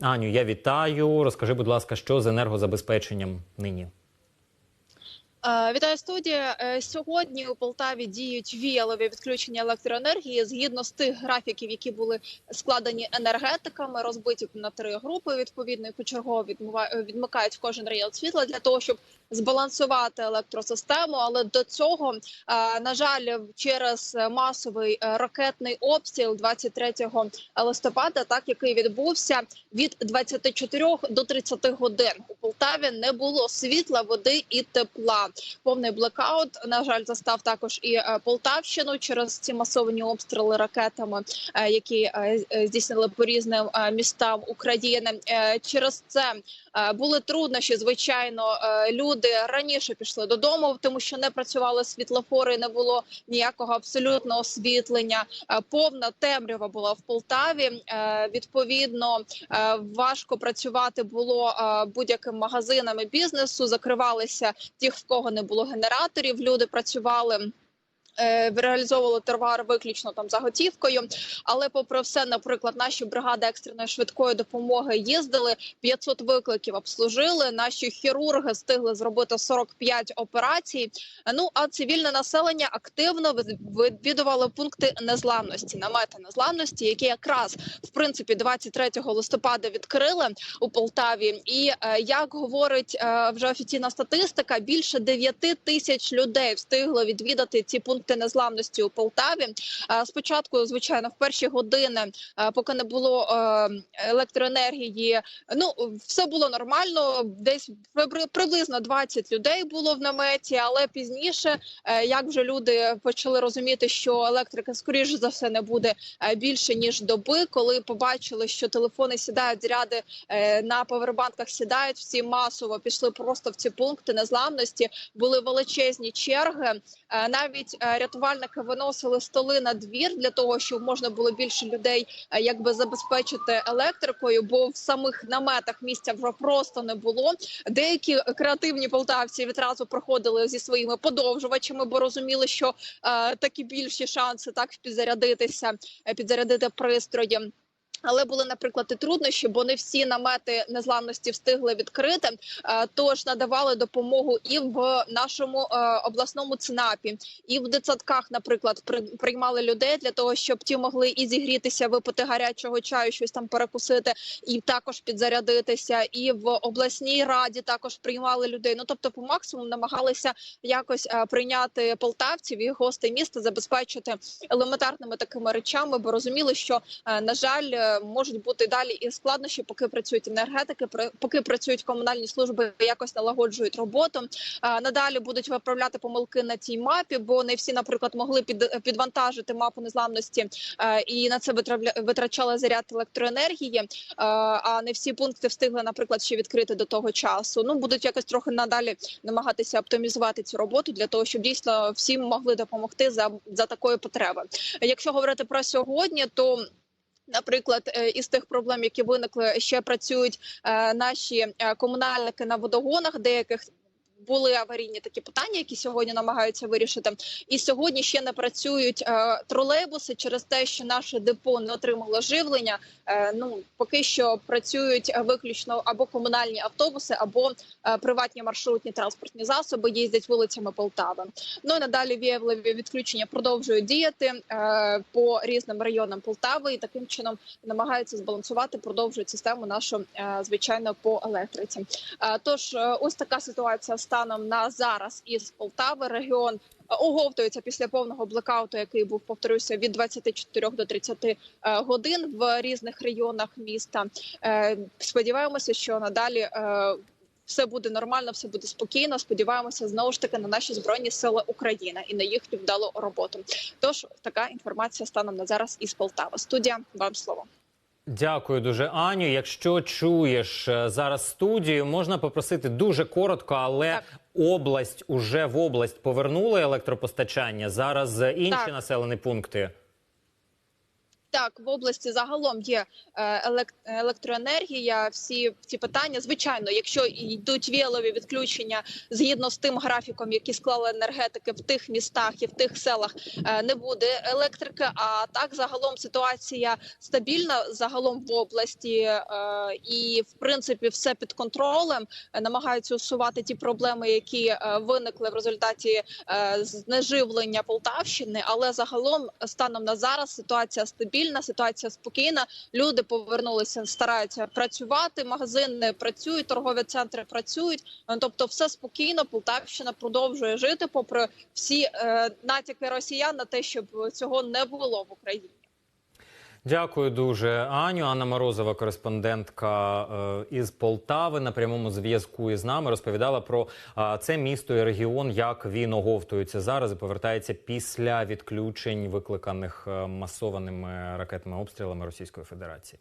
Аню, я вітаю. Розкажи, будь ласка, що з енергозабезпеченням нині? Е, Вітаю студія. Е, Сьогодні у Полтаві діють віялові відключення електроенергії згідно з тих графіків, які були складені енергетиками, розбиті на три групи. Відповідно, і почергово відмива- відмикають кожен район світла для того, щоб збалансувати електросистему. Але до цього, е, на жаль, через масовий е, ракетний обстріл 23 листопада, так який відбувся від 24 до 30 годин у Полтаві, не було світла, води і тепла. Повний блекаут, на жаль, застав також і е, Полтавщину через ці масовані обстріли ракетами, е, які е, здійснили по різним містам України. Через це були труднощі. Звичайно, люди раніше пішли додому, тому що не працювали світлофори, не було ніякого абсолютно освітлення. Повна темрява була в Полтаві. Відповідно, важко працювати було будь-яким магазинам і бізнесу. Закривалися ті, в кого не було генераторів. Люди працювали. Е, Реалізовували товар виключно там за готівкою, але попри все, наприклад, наші бригади екстреної швидкої допомоги їздили 500 викликів, обслужили. Наші хірурги встигли зробити 45 операцій. Ну а цивільне населення активно від- відвідувало пункти незламності, намети незламності, які якраз в принципі 23 листопада відкрили у Полтаві. І е, як говорить е, вже офіційна статистика, більше 9 тисяч людей встигло відвідати ці пункти незламності у Полтаві. Спочатку, звичайно, в перші години, поки не було е, електроенергії, ну все було нормально. Десь приблизно 20 людей було в наметі, але пізніше, е, як вже люди почали розуміти, що електрики скоріше за все не буде е, більше ніж доби, коли побачили, що телефони сідають, заряди на повербанках сідають, всі масово пішли просто в ці пункти незламності. Були величезні черги. Навіть рятувальники виносили столи на двір для того, щоб можна було більше людей е, якби забезпечити електрикою, бо в самих наметах місця вже просто не було. Деякі креативні полтавці відразу проходили зі своїми подовжувачами, бо розуміли, що е, такі більші шанси так підзарядитися, е, підзарядити пристрої. Але були, наприклад, і труднощі, бо не всі намети незламності встигли відкрити. Е, Тож надавали допомогу і в нашому е, обласному ЦНАПі, і в дитсадках, наприклад, при- приймали людей для того, щоб ті могли і зігрітися, випити гарячого чаю, щось там перекусити, і також підзарядитися. І в обласній раді також приймали людей. Ну тобто, по максимуму намагалися якось е, прийняти полтавців і гостей міста, забезпечити елементарними такими речами, бо розуміли, що на жаль можуть бути далі і складнощі, поки працюють енергетики, поки працюють комунальні служби, якось налагоджують роботу. Е, Надалі будуть виправляти помилки на цій мапі, бо не всі, наприклад, могли під підвантажити мапу незламності е, і на це витрачали заряд електроенергії. е, А не всі пункти встигли, наприклад, ще відкрити до того часу. Ну будуть якось трохи надалі намагатися оптимізувати цю роботу для того, щоб дійсно всім могли допомогти за, за такої потреби. Якщо говорити про сьогодні, то Наприклад, е, із тих проблем, які виникли, ще працюють е, наші е, комунальники на водогонах, деяких. Були аварійні такі питання, які сьогодні намагаються вирішити. І сьогодні ще не працюють е, тролейбуси через те, що наше депо не отримало живлення. Е, ну поки що працюють виключно або комунальні автобуси, або е, приватні маршрутні транспортні засоби їздять вулицями Полтави. Ну і надалі віявливі відключення продовжують діяти е, по різним районам Полтави, і таким чином намагаються збалансувати, продовжують систему нашу е, звичайно по електриці. Е, Тож е, ось така ситуація станом на зараз із Полтави. Регіон е, оговтується після повного блекауту, який був повторюся від 24 до 30 е, годин в різних районах міста. Е, Сподіваємося, що надалі. Все буде нормально, все буде спокійно. Сподіваємося, знову ж таки на наші збройні сили України і на їхню вдалу роботу. Тож така інформація станом на зараз із Полтави. Студія вам слово. Дякую дуже, Аню. Якщо чуєш е, зараз студію, можна попросити дуже коротко, але Так. область уже в область повернули електропостачання. Зараз е, інші Так. населені пункти. Так, в області загалом є е, електроенергія. Всі ці питання, звичайно, якщо йдуть віялові відключення згідно з тим графіком, які склали енергетики в тих містах і в тих селах, е, не буде електрики. А так загалом ситуація стабільна загалом в області, е, і в принципі все під контролем. Намагаються усувати ті проблеми, які виникли в результаті знеживлення Полтавщини. Але загалом, станом на зараз, ситуація стабільна, ситуація спокійна. Люди повернулися, стараються працювати. Магазини працюють, торгові центри працюють. Е, Тобто, все спокійно. Полтавщина продовжує жити, попри всі е, натяки росіян на те, щоб цього не було в Україні. Дякую дуже, Аню. Анна Морозова, кореспондентка е, із Полтави, на прямому зв'язку із нами розповідала про це місто і регіон, як він оговтується зараз і повертається після відключень, викликаних е, масованими ракетними обстрілами Російської Федерації.